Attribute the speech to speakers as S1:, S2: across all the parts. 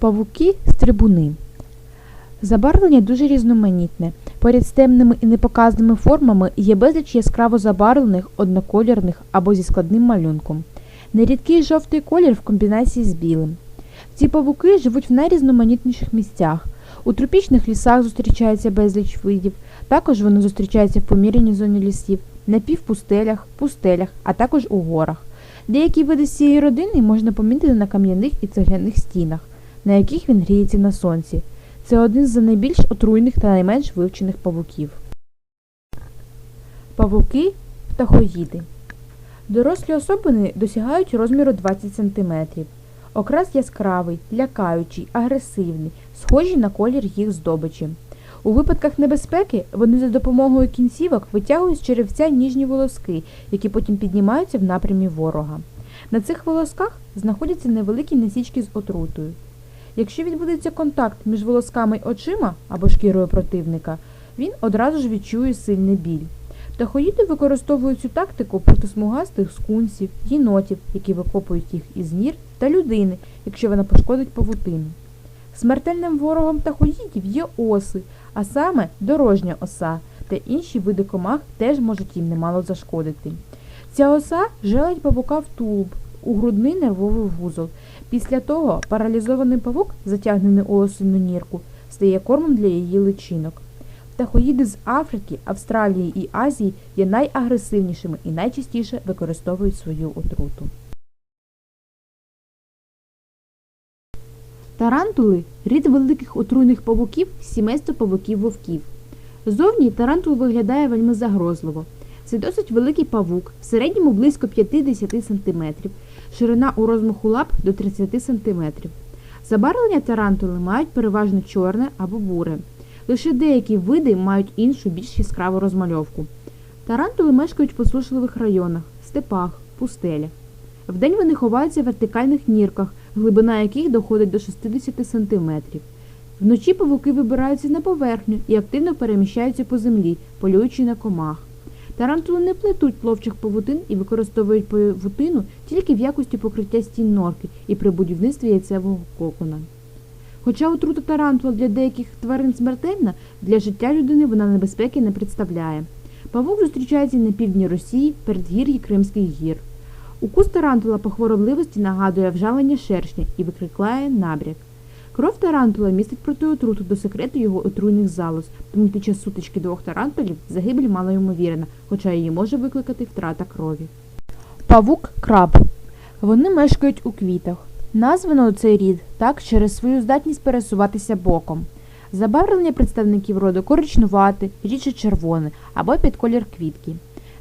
S1: Павуки стрибуни. Забарвлення дуже різноманітне. Поряд з темними і непоказними формами є безліч яскраво забарвлених, однокольорних або зі складним малюнком. Нерідкий жовтий колір в комбінації з білим. Ці павуки живуть в найрізноманітніших місцях. У тропічних лісах зустрічається безліч видів, також вони зустрічаються в поміряній зоні лісів, на півпустелях, пустелях, а також у горах. Деякі види з цієї родини можна помітити на кам'яних і цегляних стінах, на яких він гріється на сонці. Це один з найбільш отруйних та найменш вивчених павуків. Павуки птахоїди. Дорослі особини досягають розміру 20 см. Окрас яскравий, лякаючий, агресивний, схожі на колір їх здобичі. У випадках небезпеки вони за допомогою кінцівок витягують з черевця ніжні волоски, які потім піднімаються в напрямі ворога. На цих волосках знаходяться невеликі насічки з отрутою. Якщо відбудеться контакт між волосками й очима або шкірою противника, він одразу ж відчує сильний біль. Птахоїди використовують цю тактику проти смугастих скунсів, єнотів, які викопують їх із нір, та людини, якщо вона пошкодить павутину. Смертельним ворогом птахоїдів є оси, а саме дорожня оса, та інші види комах теж можуть їм немало зашкодити. Ця оса желить павука в тулуб, у грудний нервовий вузол. Після того паралізований павук, затягнений у осину нірку, стає кормом для її личинок. Птахоїди з Африки, Австралії і Азії є найагресивнішими і найчастіше використовують свою отруту. Тарантули рід великих отруйних павуків сімейства павуків вовків. Зовні тарантул виглядає вельми загрозливо. Це досить великий павук, в середньому близько 50 см, ширина у розмаху лап до 30 см. Забарвлення тарантули мають переважно чорне або буре. Лише деякі види мають іншу більш яскраву розмальовку. Тарантули мешкають в посушливих районах, степах, пустелях. Вдень вони ховаються в вертикальних нірках, глибина яких доходить до 60 см. Вночі павуки вибираються на поверхню і активно переміщаються по землі, полюючи на комах. Тарантули не плетуть пловчих павутин і використовують павутину тільки в якості покриття стін норки і при будівництві яйцевого кокона. Хоча отрута тарантула для деяких тварин смертельна, для життя людини вона небезпеки не представляє. Павук зустрічається на півдні Росії, передгір'ї Кримських гір. Укус тарантула по хворобливості нагадує вжалення шершня і викликає набряк. Кров тарантула містить протиотруту до секрету його отруйних залоз, тому під час сутички двох тарантулів загибель мало ймовірна, хоча її може викликати втрата крові. Павук краб. Вони мешкають у квітах. Названо цей рід так через свою здатність пересуватися боком. Забарвлення представників роду коричнувате, рідше червоне або під колір квітки.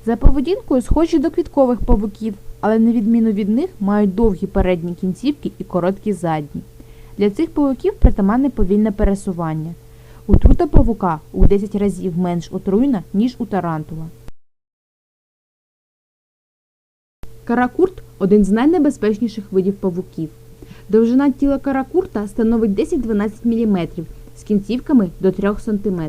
S1: За поведінкою схожі до квіткових павуків, але на відміну від них мають довгі передні кінцівки і короткі задні. Для цих павуків притаманне повільне пересування. Утрута павука у 10 разів менш отруйна, ніж у тарантула. Каракурт один з найнебезпечніших видів павуків. Довжина тіла каракурта становить 10-12 мм з кінцівками до 3 см.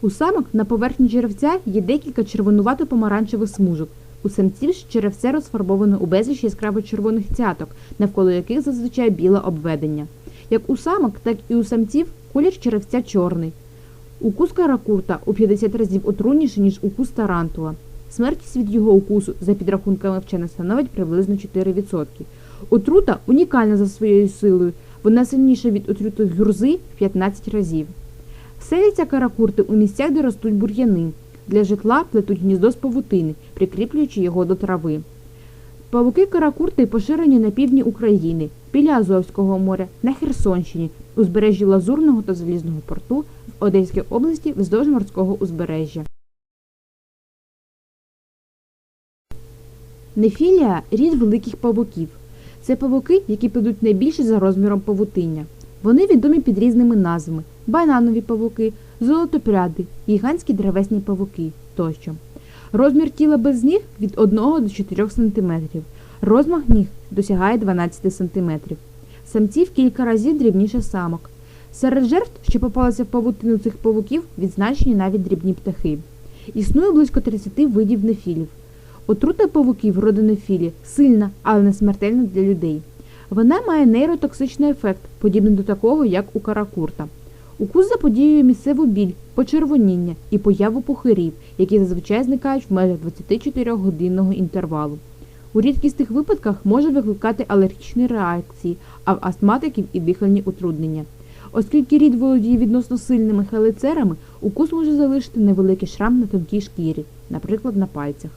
S1: У самок на поверхні черевця є декілька червонувато-помаранчевих смужок. У самців ж черевце розфарбовано у безліч яскраво червоних цяток, навколо яких зазвичай біле обведення. Як у самок, так і у самців колір черевця чорний. Укус каракурта у 50 разів отруйніший, ніж укус тарантула. Смертність від його укусу, за підрахунками вчених, становить приблизно 4%. Отрута унікальна за своєю силою, вона сильніша від отрути гюрзи в 15 разів. Селяться каракурти у місцях, де ростуть бур'яни. Для житла плетуть гніздо з павутини, прикріплюючи його до трави. Павуки каракурти поширені на півдні України, біля Азовського моря, на Херсонщині, узбережжі Лазурного та Залізного порту, в Одеській області вздовж морського узбережжя. Нефілія – рід великих павуків. Це павуки, які підуть найбільше за розміром павутиння. Вони відомі під різними назвами бананові павуки, золотопряди, гігантські древесні павуки тощо. Розмір тіла без ніг від 1 до 4 см. Розмах ніг досягає 12 см. Самці в кілька разів дрібніше самок. Серед жертв, що попалися в павутину цих павуків, відзначені навіть дрібні птахи. Існує близько 30 видів нефілів. Отрута павуків родини філі сильна, але не смертельна для людей. Вона має нейротоксичний ефект, подібний до такого, як у каракурта. Укус заподіює місцеву біль, почервоніння і появу пухирів, які зазвичай зникають в межах 24-годинного інтервалу. У рідкісних випадках може викликати алергічні реакції, а в астматиків і дихальні утруднення. Оскільки рід володіє відносно сильними хелицерами, укус може залишити невеликий шрам на тонкій шкірі, наприклад, на пальцях.